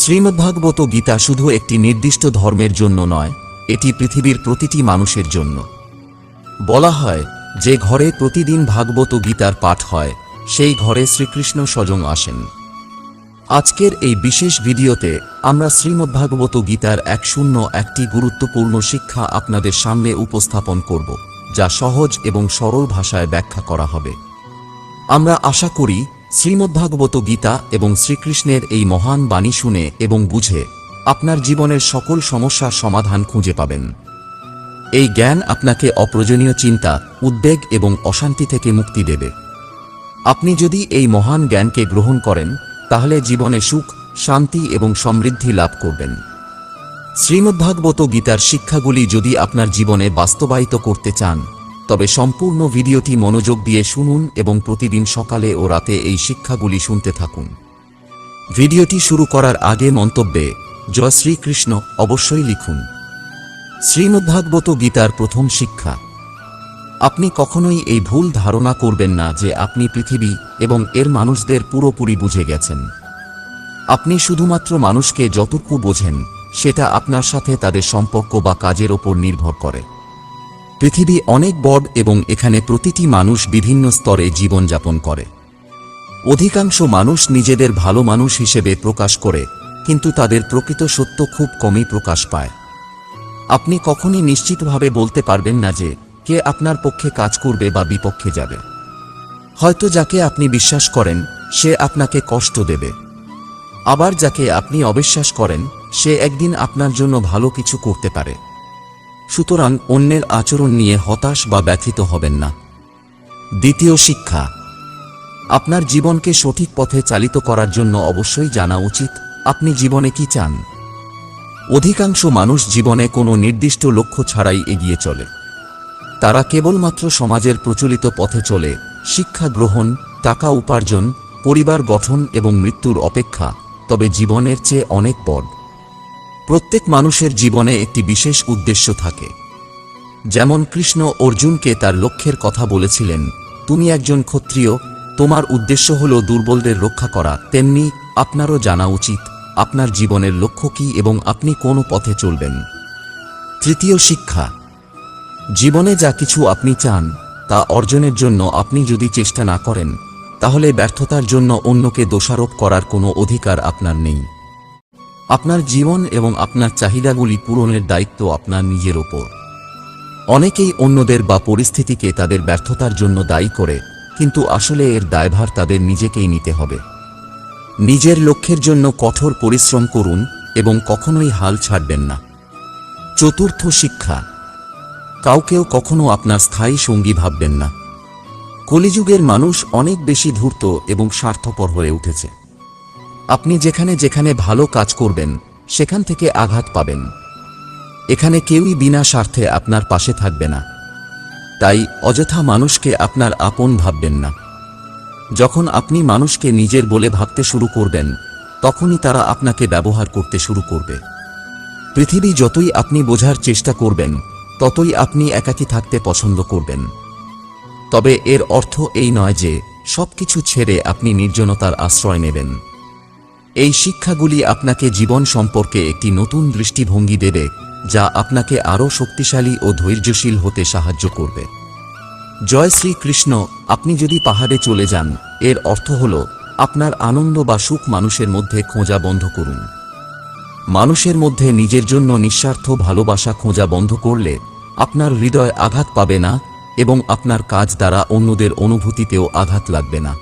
শ্রীমদ্ভাগবত গীতা শুধু একটি নির্দিষ্ট ধর্মের জন্য নয়, এটি পৃথিবীর প্রতিটি মানুষের জন্য। বলা হয়, যে ঘরে প্রতিদিন ভাগবত গীতার পাঠ হয়, সেই ঘরে শ্রীকৃষ্ণ স্বয়ং আসেন। আজকের এই বিশেষ ভিডিওতে আমরা শ্রীমদ্ভাগবত গীতার এক শূন্য একটি গুরুত্বপূর্ণ শিক্ষা আপনাদের সামনে উপস্থাপন করব, যা সহজ এবং সরল ভাষায় ব্যাখ্যা করা হবে। আমরা আশা করি শ্রীমদ্ভাগবত গীতা এবং শ্রীকৃষ্ণের এই মহান বাণী শুনে এবং বুঝে আপনার জীবনের সকল সমস্যার সমাধান খুঁজে পাবেন। এই জ্ঞান আপনাকে অপ্রয়োজনীয় চিন্তা, উদ্বেগ এবং অশান্তি থেকে মুক্তি দেবে। আপনি যদি এই মহান জ্ঞানকে গ্রহণ করেন, তাহলে জীবনে সুখ, শান্তি এবং সমৃদ্ধি লাভ করবেন। শ্রীমদ্ভাগবত গীতার শিক্ষাগুলি যদি আপনার জীবনে বাস্তবায়িত করতে চান তবে সম্পূর্ণ ভিডিওটি মনোযোগ দিয়ে শুনুন এবং প্রতিদিন সকালে ও রাতে এই শিক্ষাগুলি শুনতে থাকুন। ভিডিওটি শুরু করার আগে মন্তব্যে জয় শ্রীকৃষ্ণ অবশ্যই লিখুন। শ্রীমদ্ভাগবত গীতার প্রথম শিক্ষা। আপনি কখনোই এই ভুল ধারণা করবেন না যে আপনি পৃথিবী এবং এর মানুষদের পুরোপুরি বুঝে গেছেন। আপনি শুধুমাত্র মানুষকে যতটুকু বোঝেন, সেটা আপনার সাথে তাদের সম্পর্ক বা কাজের ওপর নির্ভর করে। পৃথিবী অনেক বড় এবং এখানে প্রতিটি মানুষ বিভিন্ন স্তরে জীবনযাপন করে। অধিকাংশ মানুষ নিজেদের ভালো মানুষ হিসেবে প্রকাশ করে, কিন্তু তাদের প্রকৃত সত্য খুব কমই প্রকাশ পায়। আপনি কখনই নিশ্চিতভাবে বলতে পারবেন না যে, কে আপনার পক্ষে কাজ করবে বা বিপক্ষে যাবে। হয়তো যাকে আপনি বিশ্বাস করেন, সে আপনাকে কষ্ট দেবে। আবার যাকে আপনি অবিশ্বাস করেন, সে একদিন আপনার জন্য ভালো কিছু করতে পারে। সুতরাং অন্যের আচরণ নিয়ে হতাশ বা ব্যথিত হবেন না। দ্বিতীয় শিক্ষা, আপনার জীবনকে সঠিক পথে চালিত করার জন্য অবশ্যই জানা উচিত আপনি জীবনে কি চান। অধিকাংশ মানুষ জীবনে কোনো নির্দিষ্ট লক্ষ্য ছাড়াই এগিয়ে চলে। তারা কেবলমাত্র সমাজের প্রচলিত পথে চলে, শিক্ষা গ্রহণ, টাকা উপার্জন, পরিবার গঠন এবং মৃত্যুর অপেক্ষা, তবে জীবনের চেয়ে অনেক পদ প্রত্যেক মানুষের জীবনে একটি বিশেষ উদ্দেশ্য থাকে। যেমন কৃষ্ণ অর্জুনকে তার লক্ষ্যের কথা বলেছিলেন, তুমি একজন ক্ষত্রিয়, তোমার উদ্দেশ্য হল দুর্বলদের রক্ষা করা। তেমনি আপনারও জানা উচিত, আপনার জীবনের লক্ষ্য কী এবং আপনি কোন পথে চলবেন। তৃতীয় শিক্ষা, জীবনে যা কিছু আপনি চান, তা অর্জনের জন্য আপনি যদি চেষ্টা না করেন, তাহলে ব্যর্থতার জন্য অন্যকে দোষারোপ করার কোনো অধিকার আপনার নেই। আপনার জীবন এবং আপনার চাহিদাগুলি পূরণের দায়িত্ব আপনার নিজের ওপর। অনেকেই অন্যদের বা পরিস্থিতিকে তাদের ব্যর্থতার জন্য দায়ী করে, কিন্তু আসলে এর দায়ভার তাদের নিজেকেই নিতে হবে। নিজের লক্ষ্যের জন্য কঠোর পরিশ্রম করুন এবং কখনোই হাল ছাড়বেন না। চতুর্থ শিক্ষা, কাউকেও কখনো আপনার স্থায়ী সঙ্গী ভাববেন না। কলিযুগের মানুষ অনেক বেশি ধূর্ত এবং স্বার্থপর হয়ে উঠেছে। আপনি যেখানে যেখানে ভালো কাজ করবেন, সেখান থেকে আঘাত পাবেন। এখানে কেউই বিনা স্বার্থে আপনার পাশে থাকবে না। তাই অযথা মানুষকে আপনার আপন ভাববেন না। যখন আপনি মানুষকে নিজের বলে ভাবতে শুরু করবেন, তখনই তারা আপনাকে ব্যবহার করতে শুরু করবে। পৃথিবী যতই আপনি বোঝার চেষ্টা করবেন, ততই আপনি একাকী থাকতে পছন্দ করবেন। তবে এর অর্থ এই নয় যে সবকিছু ছেড়ে আপনি নির্জনতার আশ্রয় নেবেন। এই শিক্ষাগুলি আপনাকে জীবন সম্পর্কে একটি নতুন দৃষ্টিভঙ্গি দেবে, যা আপনাকে আরও শক্তিশালী ও ধৈর্যশীল হতে সাহায্য করবে। জয় শ্রীকৃষ্ণ, আপনি যদি পাহাড়ে চলে যান, এর অর্থ হল, আপনার আনন্দ বা সুখ মানুষের মধ্যে খোঁজা বন্ধ করুন। মানুষের মধ্যে নিজের জন্য নিঃস্বার্থ ভালোবাসা খোঁজা বন্ধ করলে, আপনার হৃদয় আঘাত পাবে না এবং আপনার কাজ দ্বারা অন্যদের অনুভূতিতেও আঘাত লাগবে না।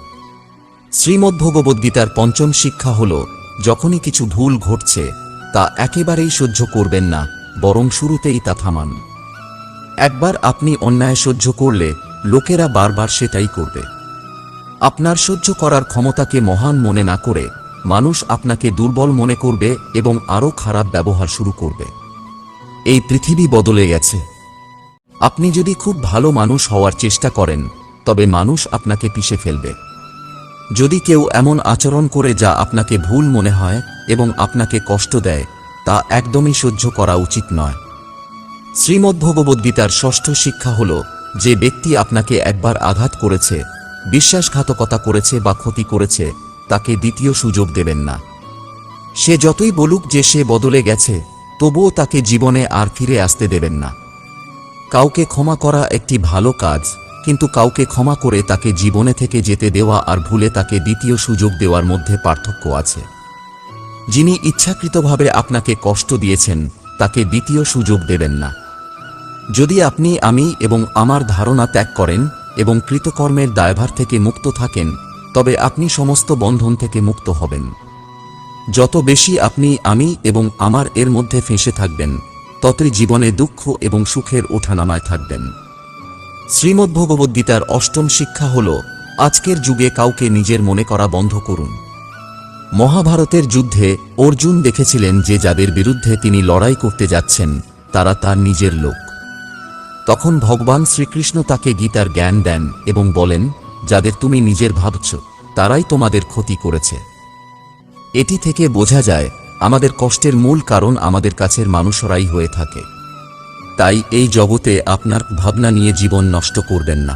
শ্রীমদ্ভগবদ্গীতার পঞ্চম শিক্ষা হল, যখনই কিছু ভুল ঘটছে, তা একেবারেই সহ্য করবেন না, বরং শুরুতেই তা থামান। একবার আপনি অন্যায় সহ্য করলে, লোকেরা বারবার সেটাই করবে। আপনার সহ্য করার ক্ষমতাকে মহান মনে না করে, মানুষ আপনাকে দুর্বল মনে করবে এবং আরও খারাপ ব্যবহার শুরু করবে। এই পৃথিবী বদলে গেছে। আপনি যদি খুব ভালো মানুষ হওয়ার চেষ্টা করেন, তবে মানুষ আপনাকে পিষে ফেলবে। যদি কেউ এমন আচরণ করে যা আপনাকে ভুল মনে হয় এবং আপনাকে কষ্ট দেয়, তা একদমই সহ্য করা উচিত নয়। শ্রীমদ্ভগবদ্গীতার ষষ্ঠ শিক্ষা হল যে ব্যক্তি আপনাকে একবার আঘাত করেছে, বিশ্বাসঘাতকতা করেছে বা ক্ষতি করেছে, তাকে দ্বিতীয় সুযোগ দেবেন না। সে যতই বলুক যে সে বদলে গেছে, তবুও তাকে জীবনে আর ফিরে আসতে দেবেন না। কাউকে ক্ষমা করা একটি ভালো কাজ। কিন্তু কাউকে ক্ষমা করে তাকে জীবনে থেকে যেতে দেওয়া আর ভুলে তাকে দ্বিতীয় সুযোগ দেওয়ার মধ্যে পার্থক্য আছে। যিনি ইচ্ছাকৃতভাবে আপনাকে কষ্ট দিয়েছেন, তাকে দ্বিতীয় সুযোগ দেবেন না। যদি আপনি, আমি এবং আমার ধারণা ত্যাগ করেন এবং কৃতকর্মের দায়ভার থেকে মুক্ত থাকেন, তবে আপনি সমস্ত বন্ধন থেকে মুক্ত হবেন। যত বেশি আপনি, আমি এবং আমার এর মধ্যে ফেঁসে থাকবেন, ততই জীবনে দুঃখ এবং সুখের ওঠানামায় থাকবেন। শ্রীমদ্ভগবদ্গীতার অষ্টম শিক্ষা হল, আজকের যুগে কাউকে নিজের মনে করা বন্ধ করুন। মহাভারতের যুদ্ধে অর্জুন দেখেছিলেন যে যাদের বিরুদ্ধে তিনি লড়াই করতে যাচ্ছেন, তারা তার নিজের লোক। তখন ভগবান শ্রীকৃষ্ণ তাকে গীতার জ্ঞান দেন এবং বলেন, যাদের তুমি নিজের ভাবছ, তারাই তোমাদের ক্ষতি করেছে। এটি থেকে বোঝা যায়, আমাদের কষ্টের মূল কারণ আমাদের কাছের মানুষরাই হয়ে থাকে। তাই এই জগতে আপনার ভাবনা নিয়ে জীবন নষ্ট করবেন না।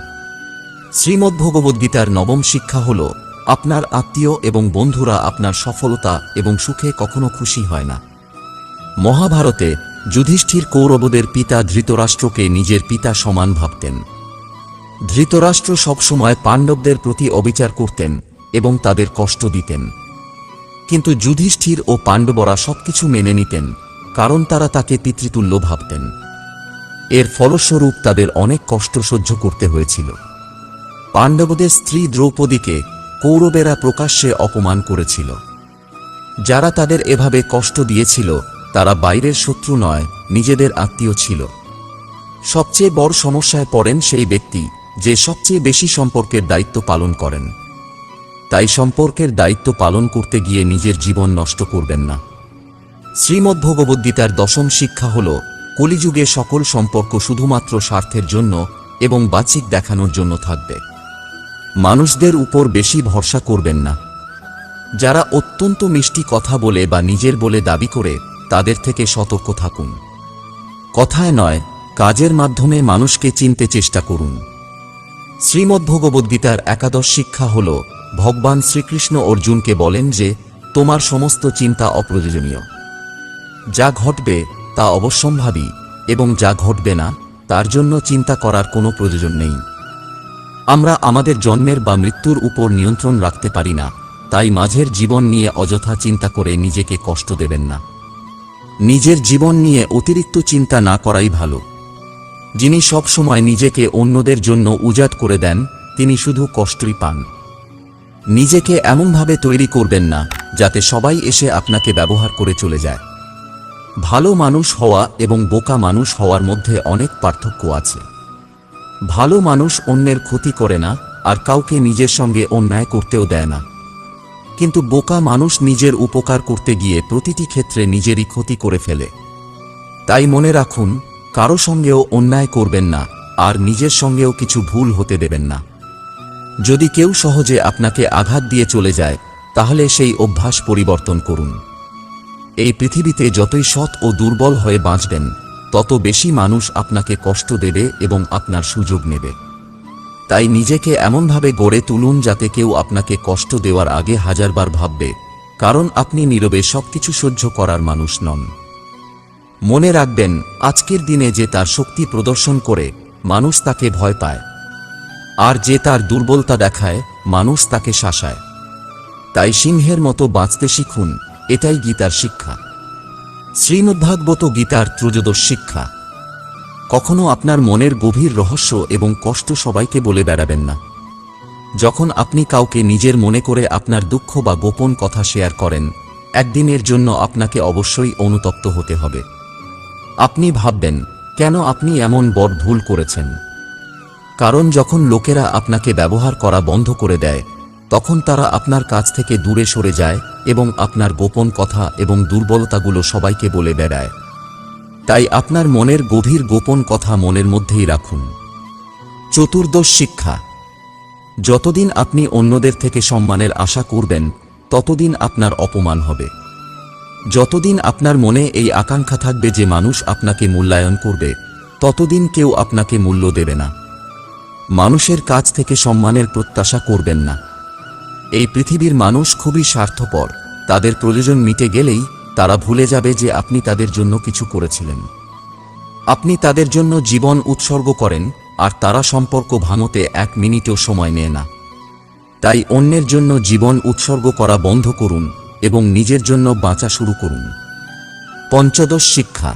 শ্রীমদ্ভগবদ্গীতার নবম শিক্ষা হল, আপনার আত্মীয় এবং বন্ধুরা আপনার সফলতা এবং সুখে কখনো খুশি হয় না। মহাভারতে যুধিষ্ঠির কৌরবদের পিতা ধৃতরাষ্ট্রকে নিজের পিতা সমান ভাবতেন। ধৃতরাষ্ট্র সবসময় পাণ্ডবদের প্রতি অবিচার করতেন এবং তাদের কষ্ট দিতেন। কিন্তু যুধিষ্ঠির ও পাণ্ডবরা সবকিছু মেনে নিতেন, কারণ তারা তাকে পিতৃতুল্য ভাবতেন। এর ফলস্বরূপ তাদের অনেক কষ্ট সহ্য করতে হয়েছিল। পাণ্ডবদের স্ত্রী দ্রৌপদীকে কৌরবেরা প্রকাশ্যে অপমান করেছিল। যারা তাদের এভাবে কষ্ট দিয়েছিল, তারা বাইরের শত্রু নয়, নিজেদের আত্মীয় ছিল। সবচেয়ে বড় সমস্যায় পড়েন সেই ব্যক্তি যে সবচেয়ে বেশি সম্পর্কের দায়িত্ব পালন করেন। তাই সম্পর্কের দায়িত্ব পালন করতে গিয়ে নিজের জীবন নষ্ট করবেন না। শ্রীমদ্ভগবদ্গীতার দশম শিক্ষা হল কলিযুগে সকল সম্পর্ক শুধুমাত্র স্বার্থের জন্য এবং বাচিক দেখানোর জন্য থাকবে। মানুষদের উপর বেশি ভরসা করবেন না। যারা অত্যন্ত মিষ্টি কথা বলে বা নিজের বলে দাবি করে, তাদের থেকে সতর্ক থাকুন। কথায় নয়, কাজের মাধ্যমে মানুষকে চিনতে চেষ্টা করুন। শ্রীমদ্ভগবদ্গীতার একাদশ শিক্ষা হল, ভগবান শ্রীকৃষ্ণ অর্জুনকে বলেন যে, তোমার সমস্ত চিন্তা অপ্রয়োজনীয়। যা ঘটবে তা অবশ্যম্ভাবী এবং যা ঘটবে না, তার জন্য চিন্তা করার কোনো প্রয়োজন নেই। আমরা আমাদের জন্মের বা মৃত্যুর উপর নিয়ন্ত্রণ রাখতে পারি না, তাই মাঝের জীবন নিয়ে অযথা চিন্তা করে নিজেকে কষ্ট দেবেন না। নিজের জীবন নিয়ে অতিরিক্ত চিন্তা না করাই ভালো। যিনি সব সময় নিজেকে অন্যদের জন্য উজাট করে দেন, তিনি শুধু কষ্টই পান। নিজেকে এমনভাবে তৈরি করবেন না, যাতে সবাই এসে আপনাকে ব্যবহার করে চলে যায়। ভালো মানুষ হওয়া এবং বোকা মানুষ হওয়ার মধ্যে অনেক পার্থক্য আছে। ভালো মানুষ অন্যের ক্ষতি করে না, আর কাউকে নিজের সঙ্গে অন্যায় করতেও দেয় না। কিন্তু বোকা মানুষ নিজের উপকার করতে গিয়ে প্রতিটি ক্ষেত্রে নিজেরই ক্ষতি করে ফেলে। তাই মনে রাখুন, কারও সঙ্গেও অন্যায় করবেন না, আর নিজের সঙ্গেও কিছু ভুল হতে দেবেন না। যদি কেউ সহজে আপনাকে আঘাত দিয়ে চলে যায়, তাহলে সেই অভ্যাস পরিবর্তন করুন। এই পৃথিবীতে যতই সৎ ও দুর্বল হয়ে বাঁচবেন, তত বেশি মানুষ আপনাকে কষ্ট দেবে এবং আপনার সুযোগ নেবে। তাই নিজেকে এমনভাবে গড়ে তুলুন যাতে কেউ আপনাকে কষ্ট দেওয়ার আগে হাজারবার ভাববে, কারণ আপনি নীরবে সবকিছু সহ্য করার মানুষ নন। মনে রাখবেন, আজকের দিনে যে তার শক্তি প্রদর্শন করে, মানুষ তাকে ভয় পায়। আর যে তার দুর্বলতা দেখায়, মানুষ তাকে শাসায়। তাই সিংহের মতো বাঁচতে শিখুন এটাই গীতার শিক্ষা। শ্রীমদ্ভাগবত গীতার ত্রয়োদশ শিক্ষা। কখনো আপনার মনের গভীর রহস্য এবং কষ্ট সবাইকে বলে বেড়াবেন না। যখন আপনি কাউকে নিজের মনে করে আপনার দুঃখ বা গোপন কথা শেয়ার করেন, একদিনের জন্য আপনাকে অবশ্যই অনুতপ্ত হতে হবে। আপনি ভাববেন, কেন আপনি এমন বড় ভুল করেছেন? কারণ যখন লোকেরা আপনাকে ব্যবহার করা বন্ধ করে দেয় তখন তারা আপনার কাছ থেকে দূরে সরে যায় এবং আপনার গোপন কথা এবং দুর্বলতাগুলো সবাইকে বলে বেড়ায়। তাই আপনার মনের গভীর গোপন কথা মনের মধ্যেই রাখুন। চতুর্দশ শিক্ষা। যতদিন আপনি অন্যদের থেকে সম্মানের আশা করবেন, ততদিন আপনার অপমান হবে। যতদিন আপনার মনে এই আকাঙ্ক্ষা থাকবে যে মানুষ আপনাকে মূল্যায়ন করবে, ততদিন কেউ আপনাকে মূল্য দেবে না। মানুষের কাছ থেকে সম্মানের প্রত্যাশা করবেন না। এই পৃথিবীর মানুষ খুবই স্বার্থপর। তাদের প্রয়োজন মিটে গেলেই তারা ভুলে যাবে যে আপনি তাদের জন্য কিছু করেছিলেন। আপনি তাদের জন্য জীবন উৎসর্গ করেন, আর তারা সম্পর্ক ভাঙতে এক মিনিটও সময় নেয় না। তাই অন্যের জন্য জীবন উৎসর্গ করা বন্ধ করুন এবং নিজের জন্য বাঁচা শুরু করুন। পঞ্চদশ শিক্ষা।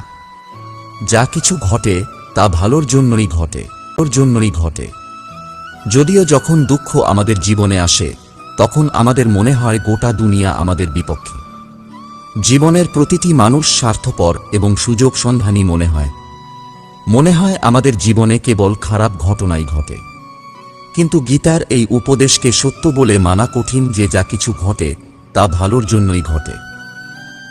যা কিছু ঘটে, তা ভালোর জন্যই ঘটে, ওর জন্যই ঘটে। যদিও যখন দুঃখ আমাদের জীবনে আসে তখন আমাদের মনে হয় গোটা দুনিয়া আমাদের বিপক্ষে। জীবনের প্রতিটি মানুষ স্বার্থপর এবং সুযোগ সন্ধানী মনে হয়। মনে হয় আমাদের জীবনে কেবল খারাপ ঘটনাই ঘটে। কিন্তু গীতার এই উপদেশকে সত্য বলে মানা কঠিন যে যা কিছু ঘটে, তা ভালোর জন্যই ঘটে।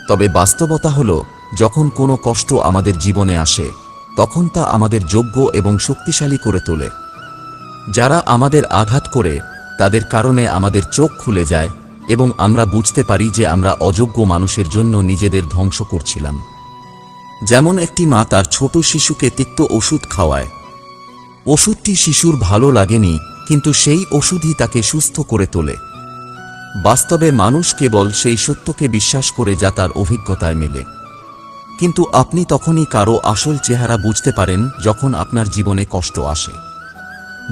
তবে বাস্তবতা হল, যখন কোনো কষ্ট আমাদের জীবনে আসে, তখন তা আমাদের যোগ্য এবং শক্তিশালী করে তোলে। যারা আমাদের আঘাত করে তাদের কারণে আমাদের চোখ খুলে যায় এবং আমরা বুঝতে পারি যে আমরা অযোগ্য মানুষের জন্য নিজেদের ধ্বংস করছিলাম। যেমন একটি মা তার ছোট শিশুকে তিক্ত ওষুধ খাওয়ায়। ওষুধটি শিশুর ভালো লাগেনি, কিন্তু সেই ওষুধই তাকে সুস্থ করে তোলে। বাস্তবে মানুষ কেবল সেই সত্যকে বিশ্বাস করে যা তার অভিজ্ঞতায় মেলে। কিন্তু আপনি তখনই কারও আসল চেহারা বুঝতে পারেন যখন আপনার জীবনে কষ্ট আসে।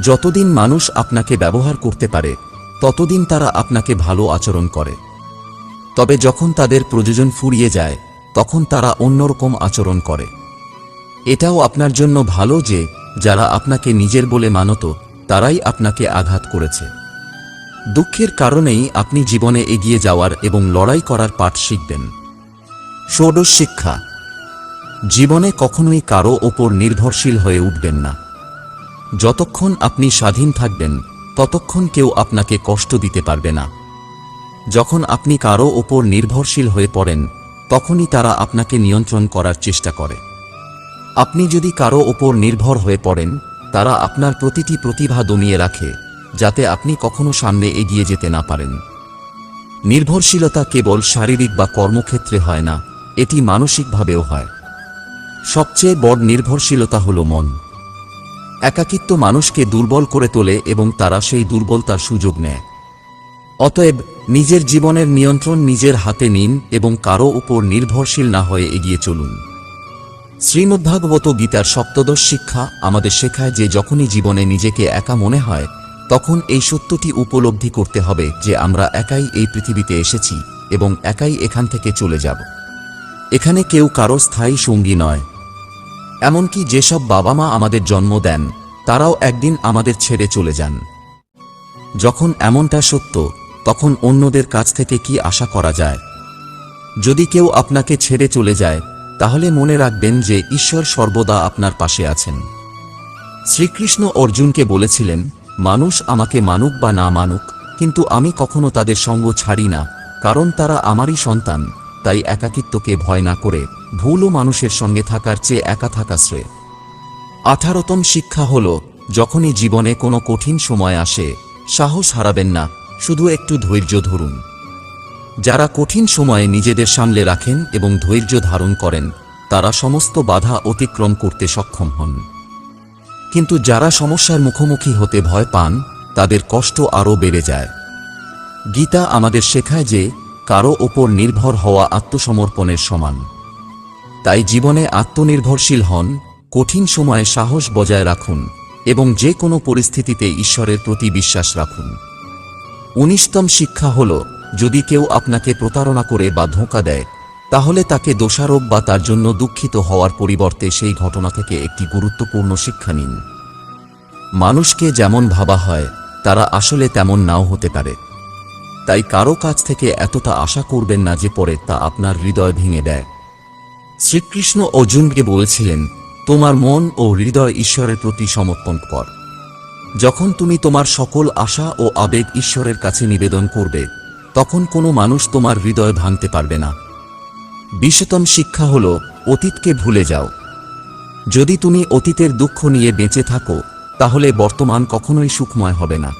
যতদিন মানুষ আপনাকে ব্যবহার করতে পারে, ততদিন তারা আপনাকে ভালো আচরণ করে। তবে যখন তাদের প্রয়োজন ফুরিয়ে যায়, তখন তারা অন্যরকম আচরণ করে। এটাও আপনার জন্য ভালো যে, যারা আপনাকে নিজের বলে মানত, তারাই আপনাকে আঘাত করেছে। দুঃখের কারণেই আপনি জীবনে এগিয়ে যাওয়ার এবং লড়াই করার পাঠ শিখবেন। ষোড়শ শিক্ষা। জীবনে কখনোই কারও ওপর নির্ভরশীল হয়ে উঠবেন না। যতক্ষণ আপনি স্বাধীন থাকবেন, ততক্ষণ কেউ আপনাকে কষ্ট দিতে পারবে না। যখন আপনি কারও ওপর নির্ভরশীল হয়ে পড়েন, তখনই তারা আপনাকে নিয়ন্ত্রণ করার চেষ্টা করে। আপনি যদি কারও ওপর নির্ভর হয়ে পড়েন, তারা আপনার প্রতিটি প্রতিভা দমিয়ে রাখে, যাতে আপনি কখনো সামনে এগিয়ে যেতে না পারেন। নির্ভরশীলতা কেবল শারীরিক বা কর্মক্ষেত্রে হয় না, এটি মানসিকভাবেও হয়। সবচেয়ে বড় নির্ভরশীলতা হল মন। একাকিত্ব মানুষকে দুর্বল করে তোলে এবং তারা সেই দুর্বলতার সুযোগ নেয়। অতএব, নিজের জীবনের নিয়ন্ত্রণ নিজের হাতে নিন এবং কারও উপর নির্ভরশীল না হয়ে এগিয়ে চলুন। শ্রীমদ্ভাগবত গীতার সপ্তদশ শিক্ষা আমাদের শেখায় যে যখনই জীবনে নিজেকে একা মনে হয়, তখন এই সত্যটি উপলব্ধি করতে হবে যে আমরা একাই এই পৃথিবীতে এসেছি এবং একাই এখান থেকে চলে যাব। এখানে কেউ কারও স্থায়ী সঙ্গী নয়। এমনকি যেসব বাবা মা আমাদের জন্ম দেন, তারাও একদিন আমাদের ছেড়ে চলে যান। যখন এমনটা সত্য, তখন অন্যদের কাছ থেকে কি আশা করা যায়? যদি কেউ আপনাকে ছেড়ে চলে যায়, তাহলে মনে রাখবেন যে ঈশ্বর সর্বদা আপনার পাশে আছেন। শ্রীকৃষ্ণ অর্জুনকে বলেছিলেন, মানুষ আমাকে মানুক বা না মানুক, কিন্তু আমি কখনো তাদের সঙ্গ ছাড়ি না, কারণ তারা আমারই সন্তান, তাই একাকিত্বকে ভয় না করে। ভুলও মানুষের সঙ্গে থাকার চেয়ে একা থাকা শ্রেয়। আঠারোতম শিক্ষা হল, যখনই জীবনে কোনো কঠিন সময় আসে, সাহস হারাবেন না, শুধু একটু ধৈর্য ধরুন। যারা কঠিন সময়ে নিজেদের সামলে রাখেন এবং ধৈর্য ধারণ করেন, তারা সমস্ত বাধা অতিক্রম করতে সক্ষম হন। কিন্তু যারা সমস্যার মুখোমুখি হতে ভয় পান, তাদের কষ্ট আরও বেড়ে যায়। গীতা আমাদের শেখায় যে, কারও ওপর নির্ভর হওয়া আত্মসমর্পণের সমান। তাই জীবনে আত্মনির্ভরশীল হন, কঠিন সময়ে সাহস বজায় রাখুন, এবং যে কোনো পরিস্থিতিতে ঈশ্বরের প্রতি বিশ্বাস রাখুন। উনিশতম শিক্ষা হল, যদি কেউ আপনাকে প্রতারণা করে বা ধোঁকা দেয়, তাহলে তাকে দোষারোপ বা তার জন্য দুঃখিত হওয়ার পরিবর্তে সেই ঘটনা থেকে একটি গুরুত্বপূর্ণ শিক্ষা নিন। মানুষকে যেমন ভাবা হয়, তারা আসলে তেমন নাও হতে পারে। তাই কারও কাছ থেকে এতটা আশা করবেন না যে পরে তা আপনার হৃদয় ভেঙে দেয়। শ্রীকৃষ্ণ অর্জুনকে বলেছিলেন, তোমার মন ও হৃদয় ঈশ্বরের প্রতি সমর্পণ কর। যখন তুমি তোমার সকল আশা ও আবেগ ঈশ্বরের কাছে নিবেদন করবে, তখন কোনো মানুষ তোমার হৃদয় ভাঙতে পারবে না। বিশতম শিক্ষা হল, অতীতকে ভুলে যাও। যদি তুমি অতীতের দুঃখ নিয়ে বেঁচে থাকো, তাহলে বর্তমান কখনোই সুখময় হবে না।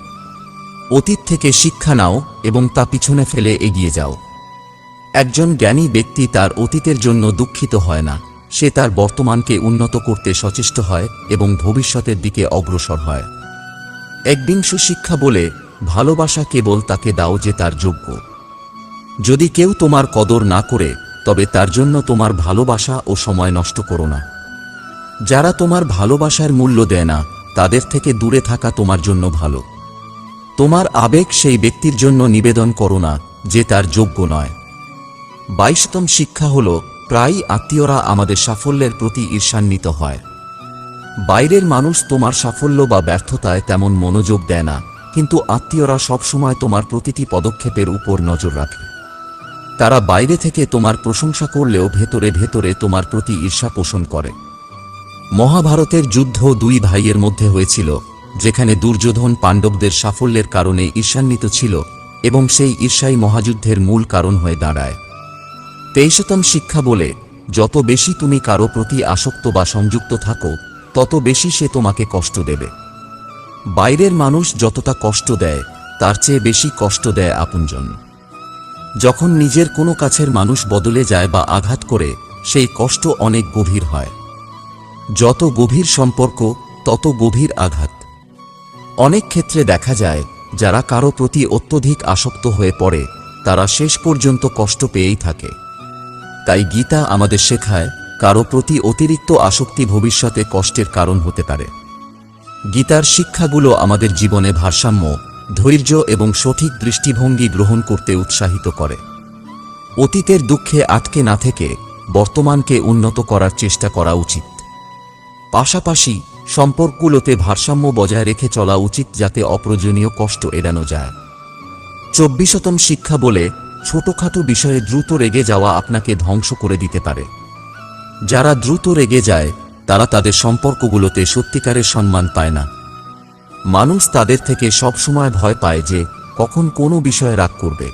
অতীত থেকে শিক্ষা নাও এবং তা পিছনে ফেলে এগিয়ে যাও। একজন জ্ঞানী ব্যক্তি তার অতীতের জন্য দুঃখিত হয় না। সে তার বর্তমানকে উন্নত করতে সচেষ্ট হয় এবং ভবিষ্যতের দিকে অগ্রসর হয়। একবিংশ শিক্ষা বলে, ভালোবাসা কেবল তাকে দাও যে তার যোগ্য। যদি কেউ তোমার কদর না করে, তবে তার জন্য তোমার ভালোবাসা ও সময় নষ্ট করো না। যারা তোমার ভালোবাসার মূল্য দেয় না, তাদের থেকে দূরে থাকা তোমার জন্য ভালো। তোমার আবেগ সেই ব্যক্তির জন্য নিবেদন করো না, যে তার যোগ্য নয়। বাইশতম শিক্ষা হল, প্রায়ই আত্মীয়রা আমাদের সাফল্যের প্রতি ঈর্ষান্বিত হয়। বাইরের মানুষ তোমার সাফল্য বা ব্যর্থতায় তেমন মনোযোগ দেয় না, কিন্তু আত্মীয়রা সবসময় তোমার প্রতিটি পদক্ষেপের উপর নজর রাখে। তারা বাইরে থেকে তোমার প্রশংসা করলেও ভেতরে ভেতরে তোমার প্রতি ঈর্ষা পোষণ করে। মহাভারতের যুদ্ধ দুই ভাইয়ের মধ্যে হয়েছিল, যেখানে দুর্যোধন পাণ্ডবদের সাফল্যের কারণে ঈর্ষান্বিত ছিল এবং সেই ঈর্ষাই মহাযুদ্ধের মূল কারণ হয়ে দাঁড়ায়। তেইশতম শিক্ষা বলে, যত বেশি তুমি কারও প্রতি আসক্ত বা সংযুক্ত থাকো, তত বেশি সে তোমাকে কষ্ট দেবে। বাইরের মানুষ যতটা কষ্ট দেয়, তার চেয়ে বেশি কষ্ট দেয় আপনজন। যখন নিজের কোনো কাছের মানুষ বদলে যায় বা আঘাত করে, সেই কষ্ট অনেক গভীর হয়। যত গভীর সম্পর্ক, তত গভীর আঘাত। অনেক ক্ষেত্রে দেখা যায়, যারা কারও প্রতি অত্যধিক আসক্ত হয়ে পড়ে, তারা শেষ পর্যন্ত কষ্ট পেয়েই থাকে। তাই গীতা আমাদের শেখায় কারও প্রতি অতিরিক্ত আসক্তি ভবিষ্যতে কষ্টের কারণ হতে পারে। গীতার শিক্ষাগুলো আমাদের জীবনে ভারসাম্য, ধৈর্য এবং সঠিক দৃষ্টিভঙ্গি গ্রহণ করতে উৎসাহিত করে। অতীতের দুঃখে আটকে না থেকে বর্তমানকে উন্নত করার চেষ্টা করা উচিত। পাশাপাশি সম্পর্কগুলোতে ভারসাম্য বজায় রেখে চলা উচিত যাতে অপ্রয়োজনীয় কষ্ট এড়ানো যায়। চব্বিশতম শিক্ষা বলে ছোটখাটো বিষয়ে দ্রুত রেগে যাওয়া আপনাকে ধ্বংস করে দিতে পারে। যারা দ্রুত রেগে যায়, তারা তাদের সম্পর্কগুলোতে সত্যিকারের সম্মান পায় না। মানুষ তাদের থেকে সবসময় ভয় পায় যে, কখন কোনো বিষয়ে রাগ করবে।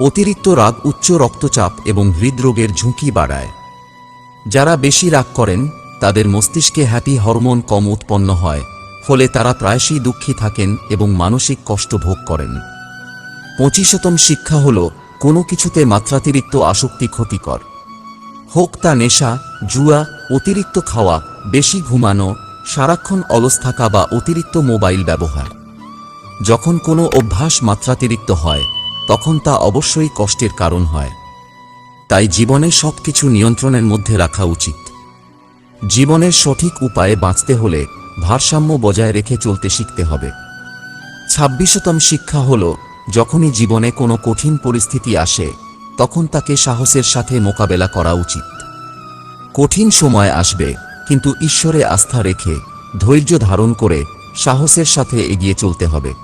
অতিরিক্ত রাগ উচ্চ রক্তচাপ এবং হৃদরোগের ঝুঁকি বাড়ায়। যারা বেশি রাগ করেন, তাদের মস্তিষ্কে হ্যাপি হরমোন কম উৎপন্ন হয়, ফলে তারা প্রায়শই দুঃখী থাকেন এবং মানসিক কষ্ট ভোগ করেন। পঁচিশতম শিক্ষা হল কোনো কিছুতে মাত্রাতিরিক্ত আসক্তি ক্ষতিকর। হোক তা নেশা, জুয়া, অতিরিক্ত খাওয়া, বেশি ঘুমানো, সারাক্ষণ অলস থাকা বা অতিরিক্ত মোবাইল ব্যবহার। যখন কোনো অভ্যাস মাত্রাতিরিক্ত হয়, তখন তা অবশ্যই কষ্টের কারণ হয়। তাই জীবনে সবকিছু নিয়ন্ত্রণের মধ্যে রাখা উচিত। জীবনের সঠিক উপায়ে বাঁচতে হলে ভারসাম্য বজায় রেখে চলতে শিখতে হবে। ছাব্বিশতম শিক্ষা হল যখনই জীবনে কোনো কঠিন পরিস্থিতি আসে, তখন তাকে সাহসের সাথে মোকাবেলা করা উচিত। কঠিন সময় আসবে, কিন্তু ঈশ্বরে আস্থা রেখে, ধৈর্য ধারণ করে, সাহসের সাথে এগিয়ে চলতে হবে।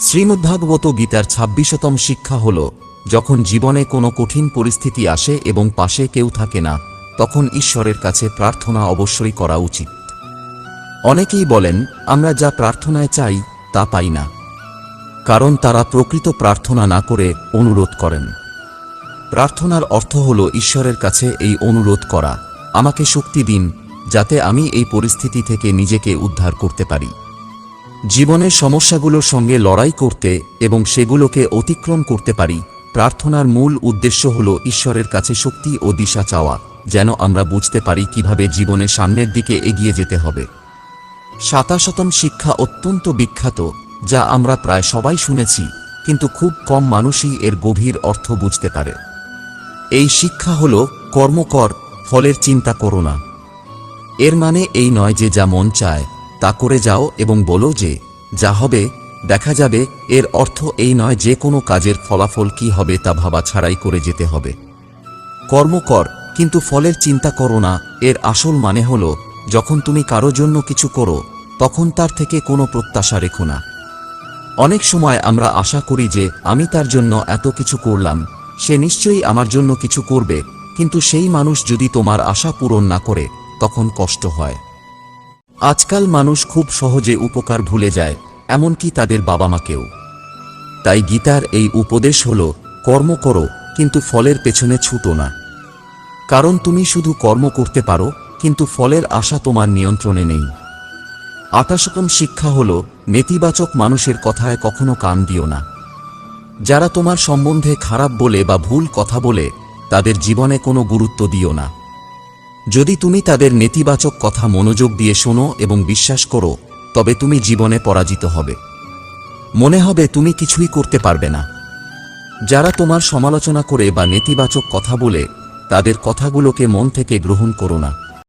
শ্রীমদ্ভাগবত গীতার ছাব্বিশতম শিক্ষা হল, যখন জীবনে কোনো কঠিন পরিস্থিতি আসে এবং পাশে কেউ থাকে না, তখন ঈশ্বরের কাছে প্রার্থনা অবশ্যই করা উচিত। অনেকেই বলেন, আমরা যা প্রার্থনায় চাই, তা পাই না। কারণ তারা প্রকৃত প্রার্থনা না করে অনুরোধ করেন। প্রার্থনার অর্থ হল ঈশ্বরের কাছে এই অনুরোধ করা, আমাকে শক্তি দিন, যাতে আমি এই পরিস্থিতি থেকে নিজেকে উদ্ধার করতে পারি। জীবনের সমস্যাগুলোর সঙ্গে লড়াই করতে এবং সেগুলোকে অতিক্রম করতে পারি। প্রার্থনার মূল উদ্দেশ্য হল ঈশ্বরের কাছে শক্তি ও দিশা চাওয়া, যেন আমরা বুঝতে পারি কীভাবে জীবনে সামনের দিকে এগিয়ে যেতে হবে। সাতাশতম শিক্ষা অত্যন্ত বিখ্যাত। যা আমরা প্রায় সবাই শুনেছি, কিন্তু খুব কম মানুষই এর গভীর অর্থ বুঝতে পারে। এই শিক্ষা হল, কর্মকর, ফলের চিন্তা করো না। এর মানে এই নয় যে যা মন চায়, তা করে যাও এবং বলো যে, যা হবে, দেখা যাবে, এর অর্থ এই নয় যে কোনো কাজের ফলাফল কি হবে তা ভাবা ছাড়াই করে যেতে হবে। কর্মকর, কিন্তু ফলের চিন্তা করো না, এর আসল মানে হল, যখন তুমি কারও জন্য কিছু করো, তখন তার থেকে কোনো প্রত্যাশা রেখো না। অনেক সময় আমরা আশা করি যে আমি তার জন্য এত কিছু করলাম, সে নিশ্চয়ই আমার জন্য কিছু করবে, কিন্তু সেই মানুষ যদি তোমার আশা পূরণ না করে, তখন কষ্ট হয়। আজকাল মানুষ খুব সহজে উপকার ভুলে যায়, এমনকি তাদের বাবা মাকেও তাই গীতার এই উপদেশ হল, কর্ম করো, কিন্তু ফলের পেছনে ছুটো না। কারণ তুমি শুধু কর্ম করতে পারো, কিন্তু ফলের আশা তোমার নিয়ন্ত্রণে নেই। আটাশতম শিক্ষা হল, নেতিবাচক মানুষের কথায় কখনো কান দিও না। যারা তোমার সম্বন্ধে খারাপ বলে বা ভুল কথা বলে, তাদের জীবনে কোনো গুরুত্ব দিও না। যদি তুমি তাদের নেতিবাচক কথা মনোযোগ দিয়ে শোনো এবং বিশ্বাস করো, তবে তুমি জীবনে পরাজিত হবে। মনে হবে তুমি কিছুই করতে পারবে না। যারা তোমার সমালোচনা করে বা নেতিবাচক কথা বলে, তাদের কথাগুলোকে মন থেকে গ্রহণ করো না।